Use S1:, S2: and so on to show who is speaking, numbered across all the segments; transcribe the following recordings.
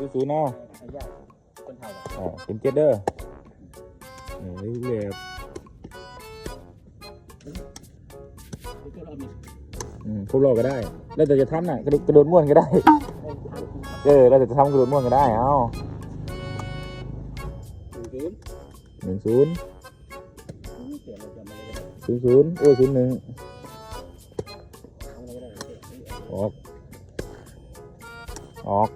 S1: ดูสูน
S2: อคนไทอ่า
S1: เป็นเจเดอร์นี่เรียบ
S2: ครบ
S1: รอก็ได้ แล้วแต่จะทำน่ะกระโดดม้วนก็ได้ เออ แล้วแต่จะทำกระโดดม้วนก็ได้ เอ้าหนึ่งศูนย์ศูนย์ศูนย์โอ้ศูนย์หนึ่ง
S2: อ
S1: อก ออก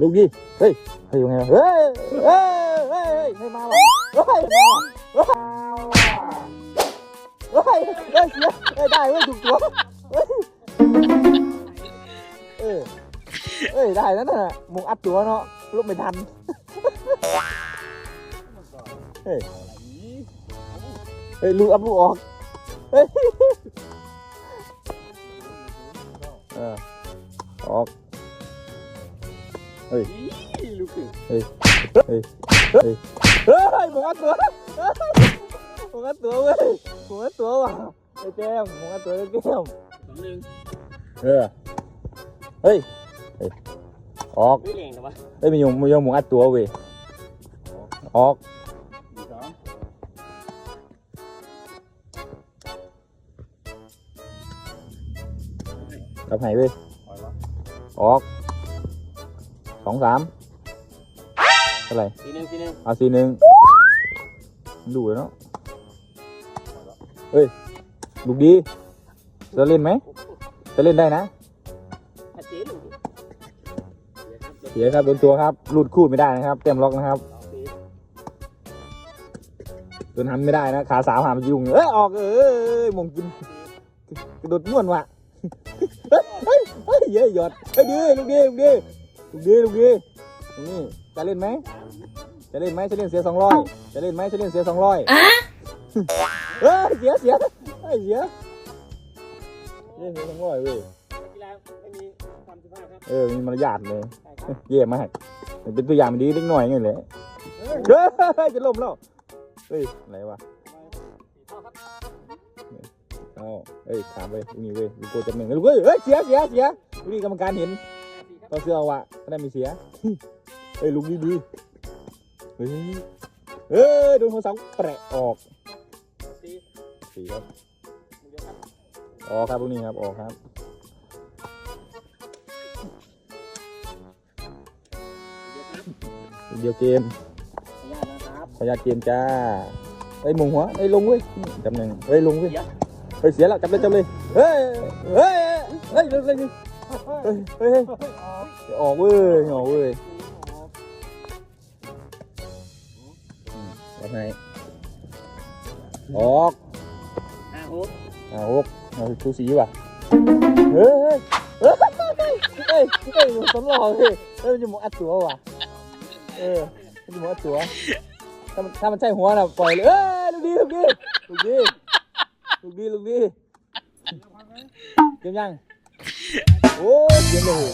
S1: ลูกดิเฮ้ยเฮ้ยยังไงวะเฮ้ยเฮ้ยเฮ้ยเฮ้ยไม่มาว่ะเฮ้ยมาว่ะเฮ้ยเฮ้ยเสียเฮ้ยได้เว้ยถูกตัวเฮ้ยเออเอ้ยได้แล้วน่ะมุงอัดตัวเนาะลูกไม่ทันเฮ้ยเฮ้ยลูกอัพลูกออกเฮ้ยเออออก Ei. Ih, Lucas. Ei. Ei. Ei. Ai, bóng tua. Bóng tua ơi. Tua à. Đây kem, bóng tua đây kem. Đúng lên. Ừ. Ei. Ei. Ốc. Đây mình dùng mình dùng bóng tua về. Ốc. Đập này đi.
S2: สองหนึ่ง
S1: เออเฮ้ยเฮ้ยออก
S2: ไม่แรงแต่ว่า
S1: เฮ้ยมียงมียงหมูอัดตัวเว้ยออก
S2: สี่สอง
S1: กับไหนเว้ย
S2: ปล่อยวะ
S1: ออกสองสามเท่าไหร่
S2: สี่หนึ่งสี่หนึ่ง
S1: เอาสี่หนึ่งดูเลยเนาะเฮ้ยลูกดีจะเล่นไหมจะเล่นได้นะ
S2: ชัดเจนลูก
S1: เสียครับโดนตัวครับรูดคูดไม่ได้นะครับ เต็มล็อกนะครับ
S2: สองสี่
S1: โดนทำไม่ได้นะขาสามหามนยุ่งเอ้ยออกเอ้ยมงกินกระโดดม่วนว่ะเฮ้ยเฮ้ยเฮ้ยเยอะหยอดเฮ้ยดีลูกดีลูกดี ลูกดีลูกดีนี่จะเล่นไหมจะเล่นไหมจะเล่นเสียสองร้อยจะเล่นไหมจะเล่นเสียสองร้อยเฮ้ยเสียเสียเฮ้ยเสียเล่นเสียสองร้อยเว้ย
S2: กีฬาไม่มีความสุภาพครับ
S1: เออมีมารยาทเลย
S2: ใช่ครับ
S1: เยี่ยมมากเป็นตัวอย่างดีเล็กน้อยไงเลยเฮ้ยจะล่มแล้วเฮ้ยอะไรวะ
S2: สี่เท่าครับ
S1: เอ้าเฮ้ยถามไปนี่เว้ยลูกโกจะหนึ่งลูกเฮ้ยเฮ้ยเสียเสียเสียลูกนี่กรรมการเห็น
S2: ห้าสี่ครับ
S1: ก็เสื้อเอาวะก็ได้มีเสียเฮ้ยลูกดีดีเฮ้ยเฮ้ยโดนหัวเสาแปะออก
S2: สี่
S1: สี่ครับ
S2: ลูกเดียวครับ
S1: ออกครับลูกนี้ครับออกครับ
S2: เดียวครับ
S1: เดียวเกม
S2: ขออนุญาตนะครับ
S1: ขออนุญาตเกมจ้าเฮ้ยมงหัวเฮ้ยลงเว้ยจำหนึ่งเฮ้ยลงเว้ยเฮ้ยเสียแล้วจับเลยจับเลยเฮ้ยเฮ้ยเฮ้ยเฮ้ยเฮ้ยเฮ้ย เฮ้ยเฮ้ยออกเว้ยออกเว้ยออกไหนออก
S2: ห้าหก
S1: อาออกเอาชูสีว่ะเฮ้ยเฮ้ยเฮ้ยเฮ้ยเฮ้ยสำรองเฮ้ยเฮ้ยมันจะหมอัดตัวว่ะเออมันจะหมอัดตัวถ้ามันถ้ามันใช่หัวนะปล่อยเลยเอ้ยลูกดีลูกดีลูกดีลูกดีลูกดีเกมยังโอ้ยเกมเลย